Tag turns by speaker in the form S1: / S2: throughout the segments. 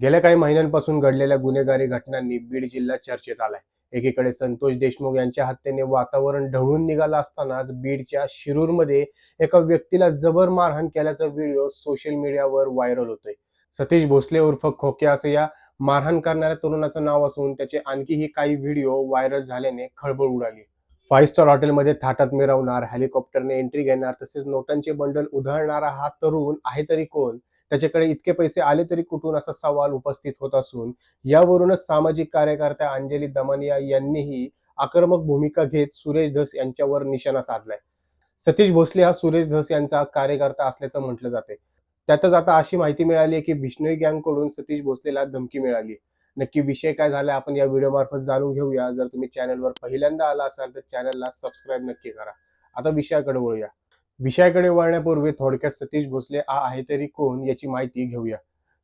S1: गेल्या काही महिन्यांपासून घडलेल्या गुन्हेगारी घटनांनी बीड जिल्हा चर्चेत आलाय. एकीकडे संतोष देशमुख यांच्या हत्येने वातावरण ढवळून निघालं असतानाच बीडच्या शिरूरमध्ये एका व्यक्तीला जबर मारहाण केल्याचा व्हिडिओ सोशल मीडियावर व्हायरल होतोय. सतीश भोसले उर्फ खोके असं या मारहाण करणाऱ्या तरुणाचं नाव असून त्याचे आणखीही काही व्हिडिओ व्हायरल झाल्याने खळबळ उडाली. फाईव्ह स्टार हॉटेलमध्ये थाटात मिरवणार हेलिकॉप्टरने एंट्री घेणार तसेच नोटांचे बंडल उधळणारा हा तरुण आहे तरी कोण? त्याच्याकडे इतके पैसे आले तरी कुठून असा सवाल उपस्थित होत असून यावरूनच सामाजिक कार्यकर्त्या अंजली दमनिया यांनीही आक्रमक भूमिका घेत सुरेश धस यांच्यावर निशाणा साधलाय. सतीश भोसले हा सुरेश धस यांचा कार्यकर्ता असल्याचं म्हटलं जाते. त्यातच आता अशी माहिती मिळाली आहे की बिष्णोई गँगकडून सतीश भोसलेला धमकी मिळाली नक्की विषय काय झाला आपण या व्हिडिओ मार्फत जाणून घेऊया. जर तुम्ही चॅनलवर पहिल्यांदा आला असाल तर चॅनलला सबस्क्राईब नक्की करा. आता विषयाकडे वळूया. विषयाकडे वळण्यापूर्वी थोडक्यात सतीश भोसले आहे तरी कोण याची माहिती घेऊया.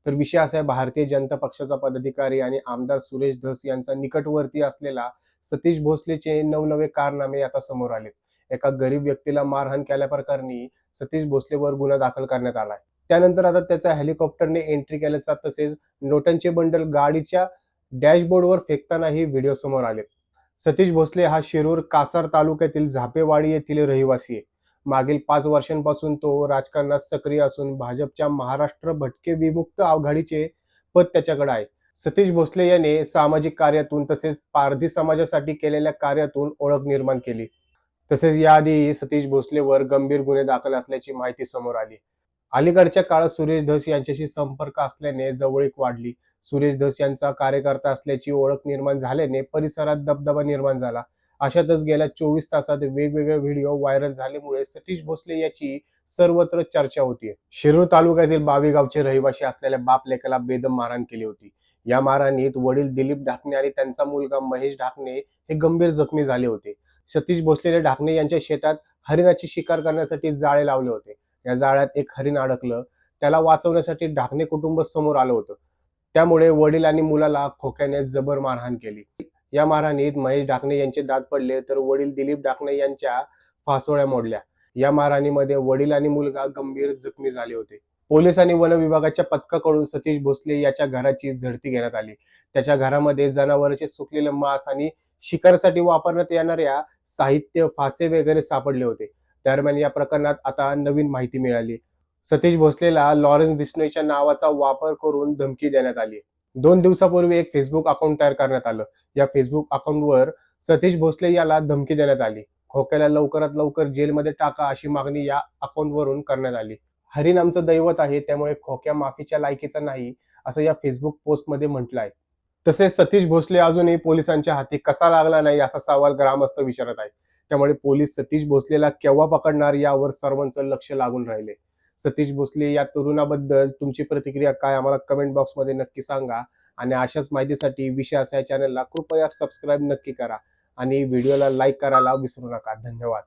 S1: तर विषय असा आहे भारतीय जनता पक्षाचा पदाधिकारी आणि आमदार सुरेश धस यांचा निकटवर्ती असलेला सतीश भोसलेचे नवनवे कारनामे आता समोर आले एका गरीब व्यक्तीला मारहाण केल्याप्रकरणी सतीश भोसलेवर गुन्हा दाखल करण्यात आलाय. त्यानंतर आता त्याचा हेलिकॉप्टरने एंट्री केल्याचा तसेच नोटांचे बंडल गाडीच्या डॅशबोर्डवर फेकतानाही व्हिडिओ समोर आले सतीश भोसले हा शिरूर कासार तालुक्यातील झापेवाडी येथील रहिवासी आहे. मागील पाच वर्षांपासून तो राजकारणात सक्रिय असून भाजपच्या महाराष्ट्र भटके विमुक्त आघाडीचे पद त्याच्याकडे आहे. सतीश भोसले याने सामाजिक कार्यातून तसेच पारधी समाजासाठी केलेल्या कार्यातून ओळख निर्माण केली. तसेच याआधी सतीश भोसलेवर गंभीर गुन्हे दाखल असल्याची माहिती समोर आली. अलीकडच्या काळात सुरेश धस यांच्याशी संपर्क असल्याने जवळीक वाढली. सुरेश धस यांचा कार्यकर्ता असल्याची ओळख निर्माण झाल्याने परिसरात दबदबा निर्माण झाला. अशातच गेल्या चोवीस तासात वेगवेगळे व्हिडिओ व्हायरल झाल्यामुळे सतीश भोसले याची सर्वत्र चर्चा होतीये. शिरूर तालुक्यातील बावीगावचे रहिवासी असलेल्या बाप लेकाला बेदम मारहाण केली होती. या मारहाणीत वडील दिलीप ढाकणे आणि त्यांचा मुलगा महेश ढाकणे हे गंभीर जखमी झाले होते. सतीश भोसले ढाकणे यांच्या शेतात हरिणाची शिकार करण्यासाठी जाळे लावले होते. या जाळ्यात एक हरिण अडकलं. त्याला वाचवण्यासाठी ढाकणे कुटुंब समोर आलं होतं. त्यामुळे वडील आणि मुलाला खोक्याने जबर मारहाण केली. या मारहाणीत महेश ढाकणे यांचे दात पडले तर वडील दिलीप ढाकणे यांच्या फासोळ्या मोडल्या. या मारहाणीमध्ये वडील आणि मुलगा गंभीर जखमी झाले होते. पोलीस आणि वन विभागाच्या पथकाकडून सतीश भोसले याच्या घराची झडती घेण्यात आली. त्याच्या घरामध्ये जनावरांचे सुकलेले मांस आणि शिकारसाठी वापरण्यात येणाऱ्या साहित्य फासे वगैरे सापडले होते. दरम्यान या प्रकरणात आता नवीन माहिती मिळाली. सतीश भोसलेला लॉरेन्स बिस्नोईच्या नावाचा वापर करून धमकी देण्यात आली. दोन दिवसापूर्वी एक फेसबुक अकाउंट तयार करण्यात आलं. या फेसबुक अकाउंटवर सतीश भोसले याला धमकी देण्यात आली. खोक्याला लवकरात लवकर जेलमध्ये टाका अशी मागणी या अकाउंटवरून करण्यात आली. हरिण आमचं दैवत आहे त्यामुळे खोक्या माफीच्या लायकीचा नाही असं या फेसबुक पोस्टमध्ये म्हटलं आहे तसेच सतीश भोसले अजूनही पोलिसांच्या हाती कसा लागला नाही असा सवाल ग्रामस्थ विचारत आहे त्यामुळे पोलीस सतीश भोसलेला केव्हा पकडणार यावर सर्वांचं लक्ष लागून राहिले. सतीश भोसले या तरुणाबद्दल तुमची प्रतिक्रिया काय? आम्हाला कमेंट बॉक्समध्ये नक्की सांगा. आणि अशाच माहितीसाठी विषय असा या चॅनलला कृपया सबस्क्राईब नक्की करा. आणि व्हिडिओला लाईक करायला विसरू नका. धन्यवाद.